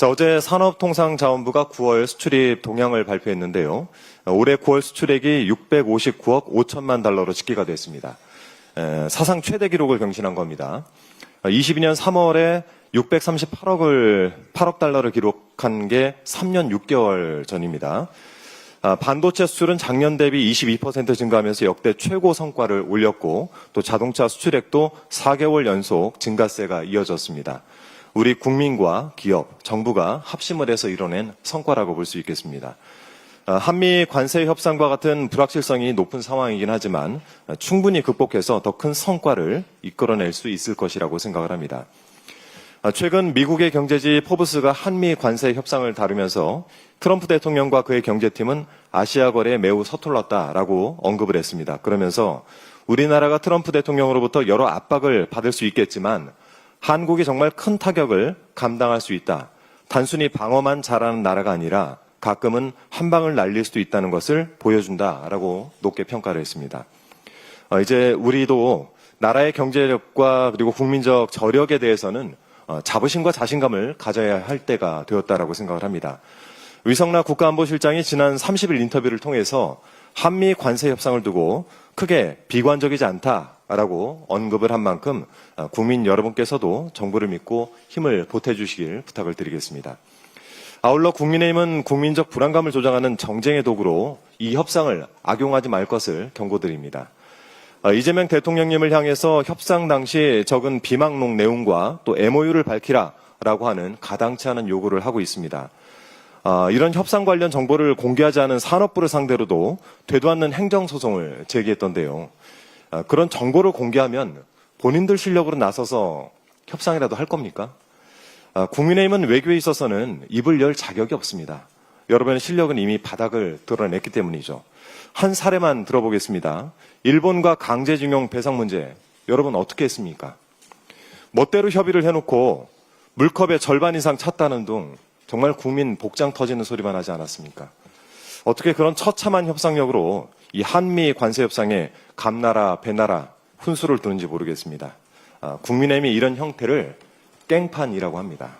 자, 어제 산업통상자원부가 9월 수출입 동향을 발표했는데요. 올해 9월 수출액이 659억 5천만 달러로 집계가 됐습니다. 에, 사상 최대 기록을 경신한 겁니다. 22년 3월에 638억을 8억 달러를 기록한 게 3년 6개월 전입니다. 아, 반도체 수출은 작년 대비 22% 증가하면서 역대 최고 성과를 올렸고 또 자동차 수출액도 4개월 연속 증가세가 이어졌습니다. 우리 국민과 기업, 정부가 합심을 해서 이뤄낸 성과라고 볼 수 있겠습니다. 아, 한미 관세 협상과 같은 불확실성이 높은 상황이긴 하지만 아, 충분히 극복해서 더 큰 성과를 이끌어낼 수 있을 것이라고 생각을 합니다. 아, 최근 미국의 경제지 포브스가 한미 관세 협상을 다루면서 트럼프 대통령과 그의 경제팀은 아시아 거래에 매우 서툴렀다라고 언급을 했습니다. 그러면서 우리나라가 트럼프 대통령으로부터 여러 압박을 받을 수 있겠지만 한국이 정말 큰 타격을 감당할 수 있다. 단순히 방어만 잘하는 나라가 아니라 가끔은 한 방을 날릴 수도 있다는 것을 보여준다라고 높게 평가를 했습니다. 어, 이제 우리도 나라의 경제력과 그리고 국민적 저력에 대해서는 어, 자부심과 자신감을 가져야 할 때가 되었다라고 생각을 합니다. 위성락 국가안보실장이 지난 30일 인터뷰를 통해서 한미 관세 협상을 두고 크게 비관적이지 않다라고 언급을 한 만큼 어, 국민 여러분께서도 정부를 믿고 힘을 보태주시길 부탁을 드리겠습니다. 아울러 국민의힘은 국민적 불안감을 조장하는 정쟁의 도구로 이 협상을 악용하지 말 것을 경고드립니다. 어, 이재명 대통령님을 향해서 협상 당시 적은 비망록 내용과 또 MOU를 밝히라라고 하는 가당치 않은 요구를 하고 있습니다. 어, 이런 협상 관련 정보를 공개하지 않은 산업부를 상대로도 되도 않는 행정소송을 제기했던데요. 어, 그런 정보를 공개하면 본인들 실력으로 나서서 협상이라도 할 겁니까? 아, 국민의힘은 외교에 있어서는 입을 열 자격이 없습니다. 여러분의 실력은 이미 바닥을 드러냈기 때문이죠. 한 사례만 들어보겠습니다. 일본과 강제징용 배상 문제, 여러분 어떻게 했습니까? 멋대로 협의를 해놓고 물컵의 절반 이상 찼다는 둥 정말 국민 복장 터지는 소리만 하지 않았습니까? 어떻게 그런 처참한 협상력으로 이 한미 관세 협상에 감나라 배나라 훈수를 두는지 모르겠습니다. 아, 국민의힘이 이런 형태를 깽판이라고 합니다.